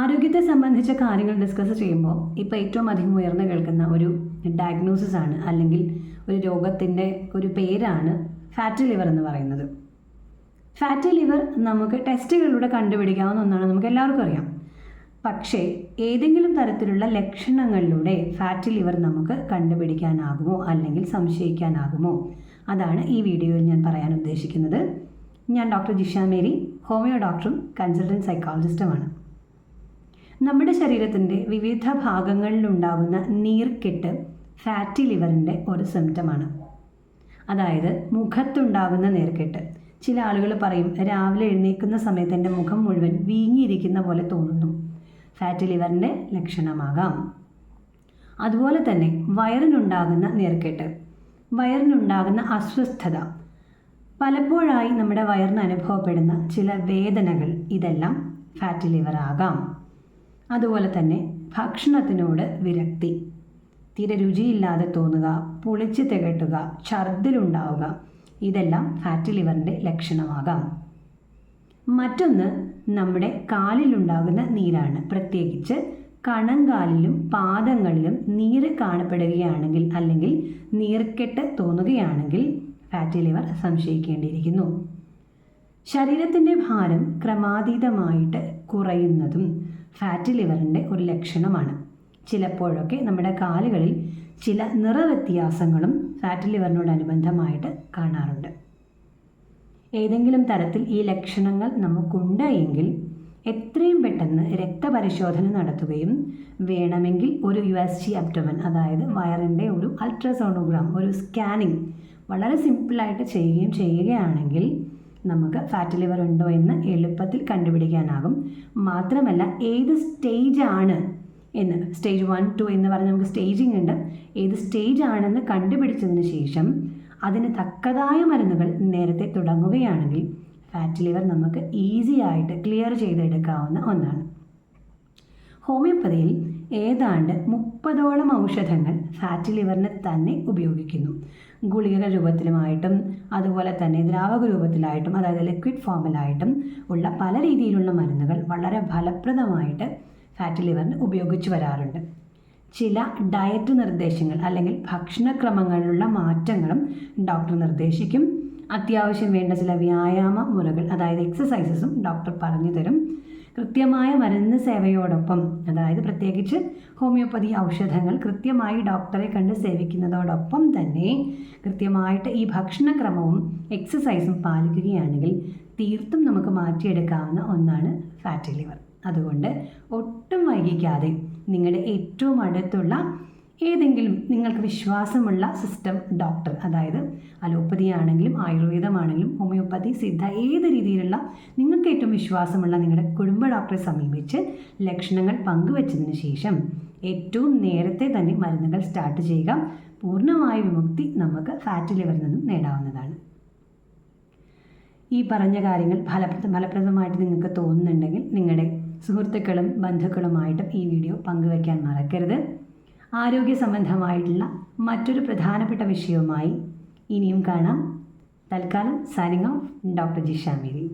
ആരോഗ്യത്തെ സംബന്ധിച്ച കാര്യങ്ങൾ ഡിസ്കസ് ചെയ്യുമ്പോൾ ഇപ്പോൾ ഏറ്റവും അധികം ഉയർന്നു കേൾക്കുന്ന ഒരു ഡയഗ്നോസിസ് ആണ് അല്ലെങ്കിൽ ഒരു രോഗത്തിന്റെ ഒരു പേരാണ് ഫാറ്റ് ലിവർ എന്ന് പറയുന്നത്. ഫാറ്റ് ലിവർ നമുക്ക് ടെസ്റ്റുകളിലൂടെ കണ്ടുപിടിക്കാവുന്ന ഒന്നാണ് നമുക്ക് എല്ലാവർക്കും അറിയാം. പക്ഷേ ഏതെങ്കിലും തരത്തിലുള്ള ലക്ഷണങ്ങളിലൂടെ ഫാറ്റ് ലിവർ നമുക്ക് കണ്ടുപിടിക്കാനാകുമോ അല്ലെങ്കിൽ സംശയിക്കാനാകുമോ? അതാണ് ഈ വീഡിയോയിൽ ഞാൻ പറയാൻ ഉദ്ദേശിക്കുന്നത്. ഞാൻ ഡോക്ടർ ജിഷ മേരി ഹോമിയോ ഡോക്ടറും കൺസൾട്ടന്റ് സൈക്കോളജിസ്റ്റുമാണ് നമ്മുടെ ശരീരത്തിന്റെ വിവിധ ഭാഗങ്ങളിലുണ്ടാകുന്ന നീർക്കെട്ട് ഫാറ്റി ലിവറിന്റെ ഒരു സിംറ്റമാണ് അതായത് മുഖത്തുണ്ടാകുന്ന നീർക്കെട്ട്. ചില ആളുകൾ പറയും രാവിലെ എഴുന്നേൽക്കുന്ന സമയത്ത് എന്റെ മുഖം മുഴുവൻ വീങ്ങിയിരിക്കുന്ന പോലെ തോന്നുന്നു. ഫാറ്റി ലിവറിന്റെ ലക്ഷണമാകാം. അതുപോലെ തന്നെ വയറിനുണ്ടാകുന്ന നീർക്കെട്ട്. വയറിനുണ്ടാകുന്ന അസ്വസ്ഥത. പലപ്പോഴായി നമ്മുടെ വയറിന് അനുഭവപ്പെടുന്ന ചില വേദനകൾ ഇതെല്ലാം ഫാറ്റി ലിവർ ആകാം. അതുപോലെ തന്നെ ഭക്ഷണത്തിനോട് വിരക്തി. തീരെ രുചിയില്ലാതെ തോന്നുക പുളിച്ച് തികട്ടുക ഛർദിലുണ്ടാവുക ഇതെല്ലാം ഫാറ്റി ലിവറിന്റെ ലക്ഷണമാകാം. മറ്റൊന്ന് നമ്മുടെ കാലിലുണ്ടാകുന്ന നീരാണ്. പ്രത്യേകിച്ച് കണങ്കാലിലും പാദങ്ങളിലും നീര് കാണപ്പെടുകയാണെങ്കിൽ അല്ലെങ്കിൽ നീർക്കെട്ട് തോന്നുകയാണെങ്കിൽ ഫാറ്റി ലിവർ സംശയിക്കേണ്ടിയിരിക്കുന്നു. ശരീരത്തിന്റെ ഭാരം ക്രമാതീതമായിട്ട് കുറയുന്നതും ഫാറ്റ് ലിവറിന്റെ ഒരു ലക്ഷണമാണ്. ചിലപ്പോഴൊക്കെ നമ്മുടെ കാലുകളിൽ ചില നിറവ്യത്യാസങ്ങളും ലിവറിനോട് ലിവറിനോടനുബന്ധമായിട്ട് കാണാറുണ്ട്. ഏതെങ്കിലും തരത്തിൽ ഈ ലക്ഷണങ്ങൾ നമുക്കുണ്ട് എങ്കിൽ എത്രയും പെട്ടെന്ന് രക്തപരിശോധന നടത്തുകയും വേണമെങ്കിൽ ഒരു യു എസ് ജി അപ്റ്റമൻ അതായത് വയറിന്റെ ഒരു അൾട്രാസോണോഗ്രാം ഒരു സ്കാനിങ് വളരെ സിമ്പിളായിട്ട് ചെയ്യുകയും ചെയ്യുകയാണെങ്കിൽ നമുക്ക് ഫാറ്റ് ലിവർ ഉണ്ടോ എന്ന് എളുപ്പത്തിൽ കണ്ടുപിടിക്കാനാകും. മാത്രമല്ല ഏത് സ്റ്റേജ് ആണ് എന്ന് സ്റ്റേജ് വൺ ടു എന്ന് പറഞ്ഞ് നമുക്ക് സ്റ്റേജിങ് ഉണ്ട്. ഏത് സ്റ്റേജ് ആണെന്ന് കണ്ടുപിടിച്ചതിന് ശേഷം അതിന് തക്കതായ മരുന്നുകൾ നേരത്തെ തുടങ്ങുകയാണെങ്കിൽ ഫാറ്റ് ലിവർ നമുക്ക് ഈസി ആയിട്ട് ക്ലിയർ ചെയ്തെടുക്കാവുന്ന ഒന്നാണ്. ഹോമിയോപ്പതിയിൽ ഏതാണ്ട് മുപ്പതോളം ഔഷധങ്ങൾ ഫാറ്റി ലിവറിന് തന്നെ ഉപയോഗിക്കുന്നു. ഗുളികകൾ രൂപത്തിലുമായിട്ടും അതുപോലെ തന്നെ ദ്രാവക രൂപത്തിലായിട്ടും അതായത് ലിക്വിഡ് ഫോമിലായിട്ടും ഉള്ള പല രീതിയിലുള്ള മരുന്നുകൾ വളരെ ഫലപ്രദമായിട്ട് ഫാറ്റി ലിവറിന് ഉപയോഗിച്ചു വരാറുണ്ട്. ചില ഡയറ്റ് നിർദ്ദേശങ്ങൾ അല്ലെങ്കിൽ ഭക്ഷണക്രമങ്ങളിലുള്ള മാറ്റങ്ങളും ഡോക്ടർ നിർദ്ദേശിക്കും. അത്യാവശ്യം വേണ്ട ചില വ്യായാമ മുറകൾ അതായത് എക്സസൈസസും ഡോക്ടർ പറഞ്ഞു തരും. കൃത്യമായ മരുന്ന് സേവയോടൊപ്പം അതായത് പ്രത്യേകിച്ച് ഹോമിയോപ്പതി ഔഷധങ്ങൾ കൃത്യമായി ഡോക്ടറെ കണ്ട് സേവിക്കുന്നതോടൊപ്പം തന്നെ കൃത്യമായിട്ട് ഈ ഭക്ഷണക്രമവും എക്സസൈസും പാലിക്കുകയാണെങ്കിൽ തീർത്തും നമുക്ക് മാറ്റിയെടുക്കാവുന്ന ഒന്നാണ് ഫാറ്റി ലിവർ. അതുകൊണ്ട് ഒട്ടും വൈകിക്കാതെ നിങ്ങളുടെ ഏറ്റവും അടുത്തുള്ള ഏതെങ്കിലും നിങ്ങൾക്ക് വിശ്വാസമുള്ള സിസ്റ്റം ഡോക്ടർ അതായത് അലോപ്പതി ആണെങ്കിലും ആയുർവേദമാണെങ്കിലും ഹോമിയോപ്പതി സിദ്ധ ഏത് രീതിയിലുള്ള ഏറ്റവും വിശ്വാസമുള്ള നിങ്ങളുടെ കുടുംബ ഡോക്ടറെ സമീപിച്ച് ലക്ഷണങ്ങൾ പങ്കുവച്ചതിന് ശേഷം ഏറ്റവും നേരത്തെ തന്നെ മരുന്നുകൾ സ്റ്റാർട്ട് ചെയ്യുക. പൂർണമായ വിമുക്തി നമുക്ക് ഫാറ്റ് ലിവറിൽ നിന്നും നേടാവുന്നതാണ്. ഈ പറഞ്ഞ കാര്യങ്ങൾ ഫലപ്രദ ഫലപ്രദമായിട്ട് നിങ്ങൾക്ക് തോന്നുന്നുണ്ടെങ്കിൽ നിങ്ങളുടെ സുഹൃത്തുക്കളും ബന്ധുക്കളുമായിട്ടും ഈ വീഡിയോ പങ്കുവയ്ക്കാൻ മറക്കരുത്. ആരോഗ്യ സംബന്ധമായിട്ടുള്ള മറ്റൊരു പ്രധാനപ്പെട്ട വിഷയവുമായി ഇനിയും കാണാം. തൽക്കാലം signing off doctor Jisha Mary.